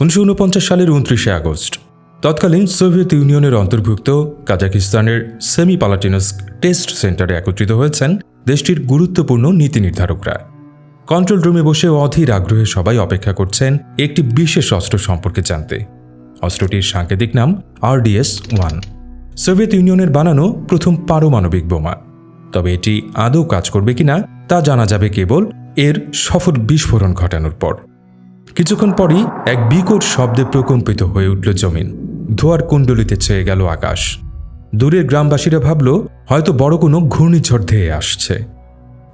উনিশশো উনপঞ্চাশ সালের উনত্রিশে আগস্ট। তৎকালীন সোভিয়েত ইউনিয়নের অন্তর্ভুক্ত কাজাকিস্তানের সেমি পালাটিনস্ক টেস্ট সেন্টারে একত্রিত হয়েছেন দেশটির গুরুত্বপূর্ণ নীতি নির্ধারকরা। কন্ট্রোল রুমে বসে অধীর আগ্রহে সবাই অপেক্ষা করছেন একটি বিশেষ অস্ত্র সম্পর্কে জানতে। অস্ত্রটির সাংকেতিক নাম আরডিএস ওয়ান। সোভিয়েত ইউনিয়নের বানানো প্রথম পারমাণবিক বোমা। তবে এটি আদৌ কাজ করবে কিনা তা জানা যাবে কেবল এর সফল বিস্ফোরণ ঘটানোর পর। কিছুক্ষণ পরই এক বিকট শব্দে প্রকম্পিত হয়ে উঠল জমিন। ধোয়ার কুণ্ডলিতে ছেয়ে গেল আকাশ। দূরের গ্রামবাসীরা ভাবল, হয়তো বড় কোনো ঘূর্ণিঝড় ধেয়ে আসছে।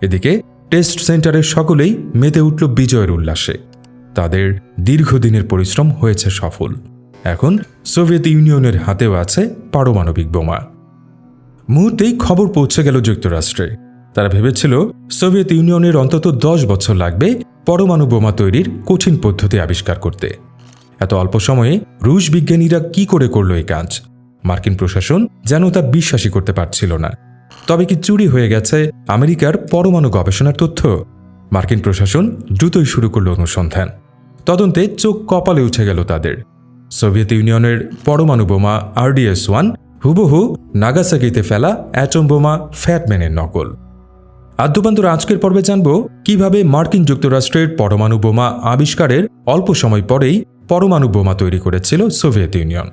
এদিকে টেস্ট সেন্টারের সকলেই মেতে উঠল বিজয়ের উল্লাসে। তাদের দীর্ঘদিনের পরিশ্রম হয়েছে সফল। এখন সোভিয়েত ইউনিয়নের হাতেও আছে পারমাণবিক বোমা। মুহূর্তেই খবর পৌঁছে গেল যুক্তরাষ্ট্রে। তারা ভেবেছিল সোভিয়েত ইউনিয়নের অন্তত দশ বছর লাগবে পরমাণু বোমা তৈরির কঠিন পদ্ধতি আবিষ্কার করতে। এত অল্প সময়ে রুশ বিজ্ঞানীরা কি করে করল এই কাজ? মার্কিন প্রশাসন যেন তা বিশ্বাসই করতে পারছিল না। তবে কি চুরি হয়ে গেছে আমেরিকার পরমাণু গবেষণার তথ্য? মার্কিন প্রশাসন দ্রুতই শুরু করল অনুসন্ধান। তদন্তে চোখ কপালে উঠে গেল তাদের। সোভিয়েত ইউনিয়নের পরমাণু বোমা আরডিএস ওয়ান হুবহু নাগাসাকিতে ফেলা অ্যাটম বোমা ফ্যাটম্যানের নকল। আদ্যপান্তর আজকের পর্বে জানব কীভাবে মার্কিন যুক্তরাষ্ট্রের পরমাণু বোমা আবিষ্কারের অল্প সময় পরেই পরমাণু বোমা তৈরি করেছিল সোভিয়েত ইউনিয়ন,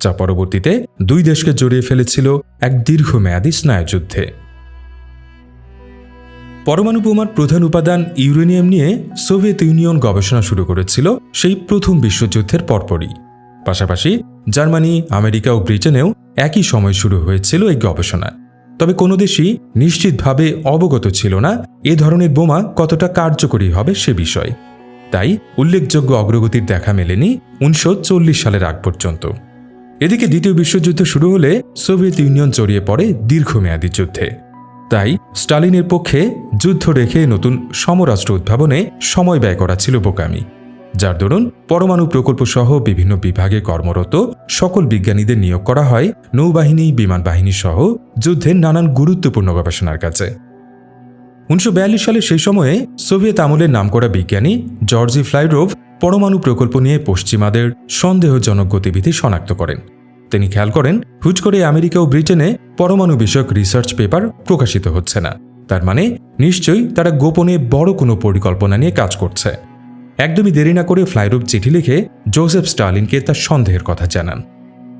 যা পরবর্তীতে দুই দেশকে জড়িয়ে ফেলেছিল এক দীর্ঘমেয়াদী স্নায়ুযুদ্ধে। পরমাণু বোমার প্রধান উপাদান ইউরেনিয়াম নিয়ে সোভিয়েত ইউনিয়ন গবেষণা শুরু করেছিল সেই প্রথম বিশ্বযুদ্ধের পরপরই। পাশাপাশি জার্মানি, আমেরিকা ও ব্রিটেনেও একই সময় শুরু হয়েছিল এই গবেষণা। তবে কোনো দেশই নিশ্চিতভাবে অবগত ছিল না এ ধরনের বোমা কতটা কার্যকরী হবে সে বিষয়ে। তাই উল্লেখযোগ্য অগ্রগতির দেখা মেলেনি উনিশশো চল্লিশ সালের আগ পর্যন্ত। এদিকে দ্বিতীয় বিশ্বযুদ্ধ শুরু হলে সোভিয়েত ইউনিয়ন জড়িয়ে পড়ে দীর্ঘমেয়াদী যুদ্ধে। তাই স্টালিনের পক্ষে যুদ্ধ রেখে নতুন সমরাষ্ট্র উদ্ভাবনে সময় ব্যয় করা ছিল বোকামি। যার দরুন পরমাণু প্রকল্প সহ বিভিন্ন বিভাগে কর্মরত সকল বিজ্ঞানীদের নিয়োগ করা হয় নৌবাহিনী বিমান বাহিনী সহ যুদ্ধের নানান গুরুত্বপূর্ণ গবেষণার কাছে উনিশশো বিয়াল্লিশ সালে সেই সময়ে সোভিয়েত আমলের নামকরা বিজ্ঞানী জর্জি ফ্লাইরোভ পরমাণু প্রকল্প নিয়ে পশ্চিমাদের সন্দেহজনক গতিবিধি শনাক্ত করেন। তিনি খেয়াল করেন, হুট করে আমেরিকা ও ব্রিটেনে পরমাণু বিষয়ক রিসার্চ পেপার প্রকাশিত হচ্ছে না। তার মানে নিশ্চয়ই তারা গোপনে বড় কোনো পরিকল্পনা নিয়ে কাজ করছে। একদমই দেরি না করে ফ্লাইরুপ চিঠি লিখে জোসেফ স্টালিনকে তার সন্দেহের কথা জানান।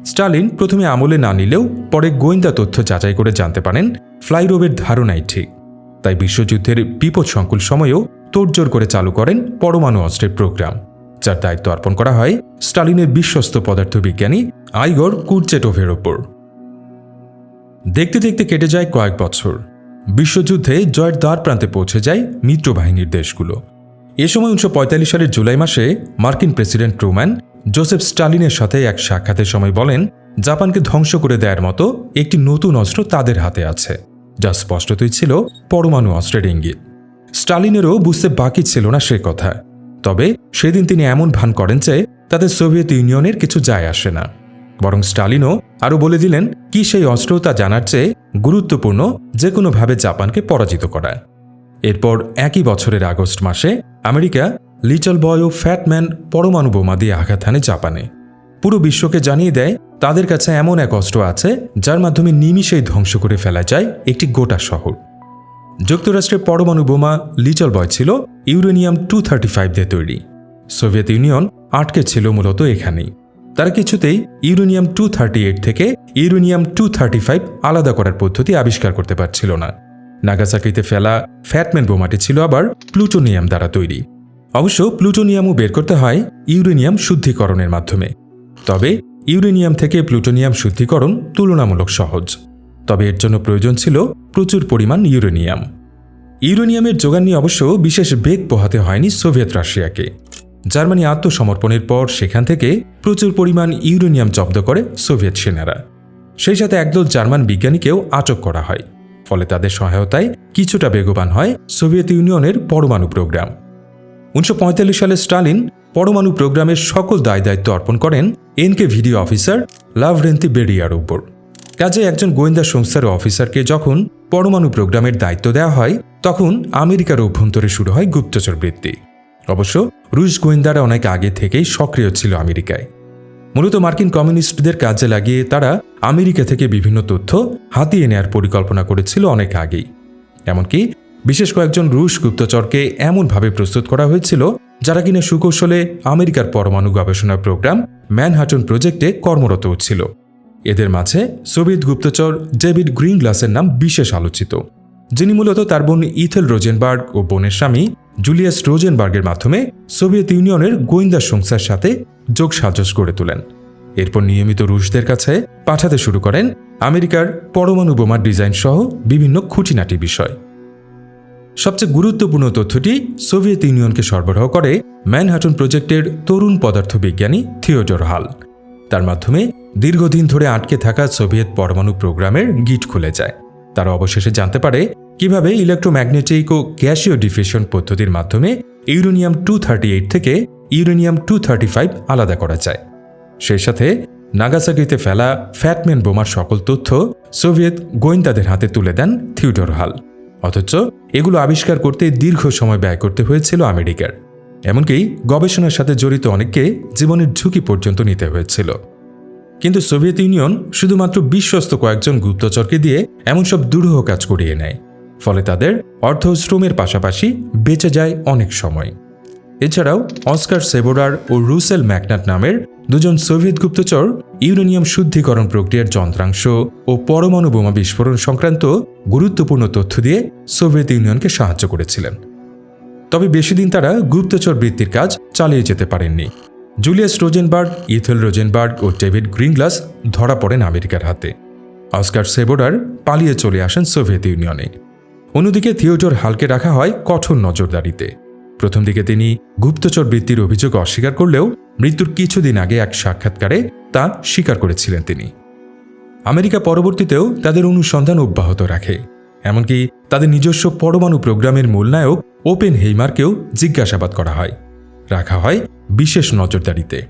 স্টালিন প্রথমে আমলে না নিলেও পরে গোয়েন্দা তথ্য যাচাই করে জানতে পারেন ফ্লাইরোভের ধারণাই ঠিক। তাই বিশ্বযুদ্ধের বিপদসংকুল সময়েও তোড়জোড় করে চালু করেন পরমাণু অস্ত্রের প্রোগ্রাম, যার দায়িত্ব অর্পণ করা হয় স্টালিনের বিশ্বস্ত পদার্থবিজ্ঞানী আইগর কুরচেটোভের ওপর। দেখতে দেখতে কেটে যায় কয়েক বছর। বিশ্বযুদ্ধে জয়ের দ্বার প্রান্তে পৌঁছে যায় মিত্রবাহিনীর দেশগুলো। এ সময় উনিশশো পঁয়তাল্লিশ সালের জুলাই মাসে মার্কিন প্রেসিডেন্ট ট্রুম্যান জোসেফ স্টালিনের সাথে এক সাক্ষাতের সময় বলেন, জাপানকে ধ্বংস করে দেওয়ার মতো একটি নতুন অস্ত্র তাদের হাতে আছে, যা স্পষ্টতই ছিল পরমাণু অস্ত্রের ইঙ্গিত। স্টালিনেরও বুঝতে বাকি ছিল না সে কথা। তবে সেদিন তিনি এমন ভান করেন যে তাদের সোভিয়েত ইউনিয়নের কিছু যায় আসে না। বরং স্টালিনও আরও বলে দিলেন, কি সেই অস্ত্র তা জানার চেয়ে গুরুত্বপূর্ণ যে কোনোভাবে জাপানকে পরাজিত করা এরপর একই বছরের আগস্ট মাসে আমেরিকা লিটল বয় ও ফ্যাটম্যান পরমাণু বোমা দিয়ে আঘাত হানে জাপানে। পুরো বিশ্বকে জানিয়ে দেয়, তাদের কাছে এমন এক অস্ত্র আছে, যার মাধ্যমে নিমিষেই ধ্বংস করে ফেলা যায় একটি গোটা শহর। যুক্তরাষ্ট্রের পরমাণু বোমা লিটল বয় ছিল ইউরেনিয়াম টু থার্টি ফাইভ দিয়ে তৈরি। সোভিয়েত ইউনিয়ন আটকে ছিল মূলত এখানেই। তারা কিছুতেই ইউরেনিয়াম টু থার্টি এইট থেকে ইউরেনিয়াম টু থার্টি ফাইভ আলাদা করার পদ্ধতি আবিষ্কার করতে পারছিল না। নাগাসাকিতে ফেলা ফ্যাটম্যান বোমাটি ছিল আবার প্লুটোনিয়াম দ্বারা তৈরি। অবশ্য প্লুটোনিয়ামও বের করতে হয় ইউরেনিয়াম শুদ্ধিকরণের মাধ্যমে। তবে ইউরেনিয়াম থেকে প্লুটোনিয়াম শুদ্ধিকরণ তুলনামূলক সহজ। তবে এর জন্য প্রয়োজন ছিল প্রচুর পরিমাণ ইউরেনিয়াম। ইউরেনিয়ামের যোগান নিয়ে অবশ্য বিশেষ বেগ পোহাতে হয়নি সোভিয়েত রাশিয়াকে। জার্মানি আত্মসমর্পণের পর সেখান থেকে প্রচুর পরিমাণ ইউরেনিয়াম জব্দ করে সোভিয়েত সেনারা। সেই সাথে একদল জার্মান বিজ্ঞানীকেও আটক করা হয়। ফলে তাদের সহায়তায় কিছুটা বেগবান হয় সোভিয়েত ইউনিয়নের পরমাণু প্রোগ্রাম। উনিশশো পঁয়তাল্লিশ সালে স্টালিন পরমাণু প্রোগ্রামের সকল দায় দায়িত্ব অর্পণ করেন এনকে ভিডিও অফিসার লাভরেন্তি বেরিয়ার উপর। কাজে একজন গোয়েন্দা সংস্থার অফিসারকে যখন পরমাণু প্রোগ্রামের দায়িত্ব দেওয়া হয়, তখন আমেরিকার অভ্যন্তরে শুরু হয় গুপ্তচর বৃত্তি অবশ্য রুশ গোয়েন্দারা অনেক আগে থেকেই সক্রিয় ছিল আমেরিকায়। মূলত মার্কিন কমিউনিস্টদের কাজে লাগিয়ে তারা আমেরিকা থেকে বিভিন্ন তথ্য হাতিয়ে নেয়ার পরিকল্পনা করেছিল অনেক আগেই। এমনকি বিশেষ কয়েকজন রুশ গুপ্তচরকে এমনভাবে প্রস্তুত করা হয়েছিল, যারা কিনা সুকৌশলে আমেরিকার পরমাণু গবেষণা প্রোগ্রাম ম্যানহাটন প্রজেক্টে কর্মরত ছিল। এদের মাঝে সোভিয়েত গুপ্তচর ডেভিড গ্রিনগ্লাসের নাম বিশেষ আলোচিত, যিনি মূলত তার বোন ইথেল রোজেনবার্গ ও বোনের স্বামী জুলিয়াস রোজেনবার্গের মাধ্যমে সোভিয়েত ইউনিয়নের গোয়েন্দা সংস্থার সাথে যোগ সাজস গড়ে তোলেন। এরপর নিয়মিত রুশদের কাছে পাঠাতে শুরু করেন আমেরিকার পরমাণু বোমার ডিজাইন সহ বিভিন্ন খুঁটিনাটি বিষয়। সবচেয়ে গুরুত্বপূর্ণ তথ্যটি সোভিয়েত ইউনিয়নকে সরবরাহ করে ম্যানহাটন প্রজেক্টের তরুণ পদার্থবিজ্ঞানী থিওডর হাল। তার মাধ্যমে দীর্ঘদিন ধরে আটকে থাকা সোভিয়েত পরমাণু প্রোগ্রামের গিট খুলে যায়। তারা অবশেষে জানতে পারে কীভাবে ইলেকট্রোম্যাগনেটিক ও গ্যাসীয় ডিফিউশন পদ্ধতির মাধ্যমে ইউরেনিয়াম টু থার্টি এইট থেকে ইউরেনিয়াম টু থার্টি ফাইভ আলাদা করা যায়। সেই সাথে নাগাসাকিতে ফেলা ফ্যাটম্যান বোমার সকল তথ্য সোভিয়েত গোয়েন্দাদের হাতে তুলে দেন থিউডর হাল। অথচ এগুলো আবিষ্কার করতে দীর্ঘ সময় ব্যয় করতে হয়েছিল আমেরিকার। এমনকি গবেষণার সাথে জড়িত অনেককে জীবনের ঝুঁকি পর্যন্ত নিতে হয়েছিল। কিন্তু সোভিয়েত ইউনিয়ন শুধুমাত্র বিশ্বস্ত কয়েকজন গুপ্তচরকে দিয়ে এমন সব দুরূহ কাজ করিয়ে নেয়। ফলে তাদের অর্থ শ্রমের পাশাপাশি বেঁচে যায় অনেক সময়। এছাড়াও অস্কার সেবোরার ও রুসেল ম্যাকনাট নামের দুজন সোভিয়েত গুপ্তচর ইউরেনিয়াম শুদ্ধিকরণ প্রক্রিয়ার যন্ত্রাংশ ও পরমাণু বোমা বিস্ফোরণ সংক্রান্ত গুরুত্বপূর্ণ তথ্য দিয়ে সোভিয়েত ইউনিয়নকে সাহায্য করেছিলেন। তবে বেশিদিন তারা গুপ্তচর বৃত্তির কাজ চালিয়ে যেতে পারেননি। জুলিয়াস রোজেনবার্গ, ইথেল রোজেনবার্গ ও ডেভিড গ্রিনগ্লাস ধরা পড়েন আমেরিকার হাতে। অস্কার সেবোরার পালিয়ে চলে আসেন সোভিয়েত ইউনিয়নে। অন্যদিকে থিওডর হালকে রাখা হয় কঠোর নজরদারিতে। প্রথম দিকে তিনি গুপ্তচর বৃত্তির অভিযোগ অস্বীকার করলেও মৃত্যুর কিছুদিন আগে এক সাক্ষাৎকারে তা স্বীকার করেছিলেন তিনি। আমেরিকা পরবর্তীতেও তাদের অনুসন্ধান অব্যাহত রাখে, এমনকি তাদের নিজস্ব পরমাণু প্রোগ্রামের মূলনায়ক ওপেন হেইমারকেও জিজ্ঞাসাবাদ করা হয়। রাখা হয় বিশেষ নজরদারিতে।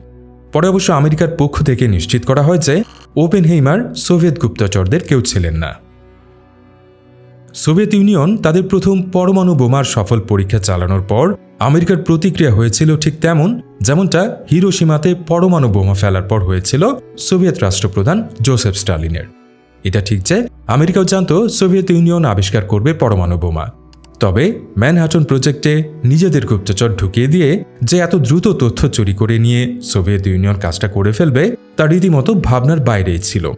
পরে অবশ্য আমেরিকার পক্ষ থেকে নিশ্চিত করা হয় যে ওপেন হেইমার সোভিয়েত গুপ্তচরদের কেউ ছিলেন না। সোভিয়েত ইউনিয়ন তাদের প্রথম পরমাণু বোমার সফল পরীক্ষা চালানোর পর আমেরিকার প্রতিক্রিয়া হয়েছিল ঠিক তেমন যেমনটা হিরোসীমাতে পরমাণু বোমা ফেলার পর হয়েছিল সোভিয়েত রাষ্ট্রপ্রধান জোসেফ স্টালিনের। এটা ঠিক যে আমেরিকাও জানত সোভিয়েত ইউনিয়ন আবিষ্কার করবে পরমাণু বোমা। তবে ম্যানহাটন প্রজেক্টে নিজেদের গুপ্তচর ঢুকিয়ে দিয়ে যে এত দ্রুত তথ্য চুরি করে নিয়ে সোভিয়েত ইউনিয়ন কাজটা করে ফেলবে, তা রীতিমতো ভাবনার বাইরেই ছিল।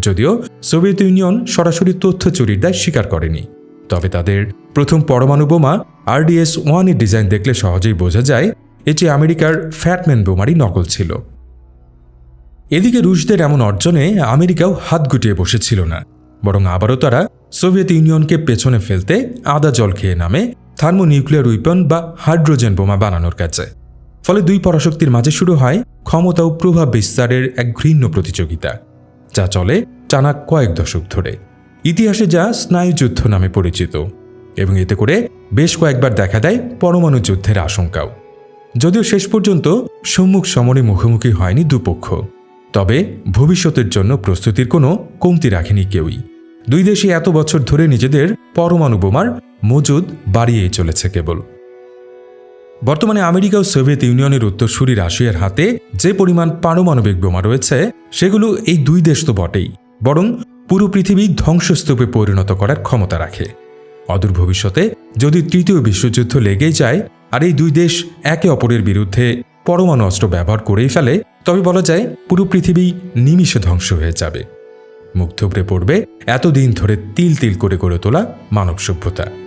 যদিও সোভিয়েত ইউনিয়ন সরাসরি তথ্য চুরির দায় স্বীকার করেনি। তবে তাদের প্রথম পরমাণু বোমা আরডিএস ওয়ানের ডিজাইন দেখলে সহজেই বোঝা যায়, এটি আমেরিকার ফ্যাটম্যান বোমারই নকল ছিল। এদিকে রুশদের এমন অর্জনে আমেরিকাও হাত গুটিয়ে বসেছিল না। বরং আবারও তারা সোভিয়েত ইউনিয়নকে পেছনে ফেলতে আদা জল খেয়ে নামে থার্মোনিউক্লিয়ার উইপন বা হাইড্রোজেন বোমা বানানোর কাছে ফলে দুই পরাশক্তির মাঝে শুরু হয় ক্ষমতা ও প্রভাব বিস্তারের এক ঘৃণ্য প্রতিযোগিতা। যা চলে টানা কয়েক দশক ধরে। ইতিহাসে যা স্নায়ুযুদ্ধ নামে পরিচিত এবং এতে করে বেশ কয়েকবার দেখা দেয় পরমাণু যুদ্ধের আশঙ্কাও। যদিও শেষ পর্যন্ত সম্মুখ সমরে মুখোমুখি হয়নি দুপক্ষ, তবে ভবিষ্যতের জন্য প্রস্তুতির কোনো কমতি রাখেনি কেউই। দুই দেশই এত বছর ধরে নিজেদের পরমাণু বোমার মজুদ বাড়িয়েই চলেছে কেবল। বর্তমানে আমেরিকা ও সোভিয়েত ইউনিয়নের উত্তরসূরি রাশিয়ার হাতে যে পরিমাণ পারমাণবিক বোমা রয়েছে, সেগুলো এই দুই দেশ তো বটেই, বরং পুরো পৃথিবী ধ্বংসস্তূপে পরিণত করার ক্ষমতা রাখে। অদূর ভবিষ্যতে যদি তৃতীয় বিশ্বযুদ্ধ লেগেই যায়, আর এই দুই দেশ একে অপরের বিরুদ্ধে পরমাণু অস্ত্র ব্যবহার করেই ফেলে, তবে বলা যায় পুরো পৃথিবী নিমিষে ধ্বংস হয়ে যাবে। থুবড়ে পড়বে এতদিন ধরে তিল তিল করে গড়ে তোলা মানব সভ্যতা।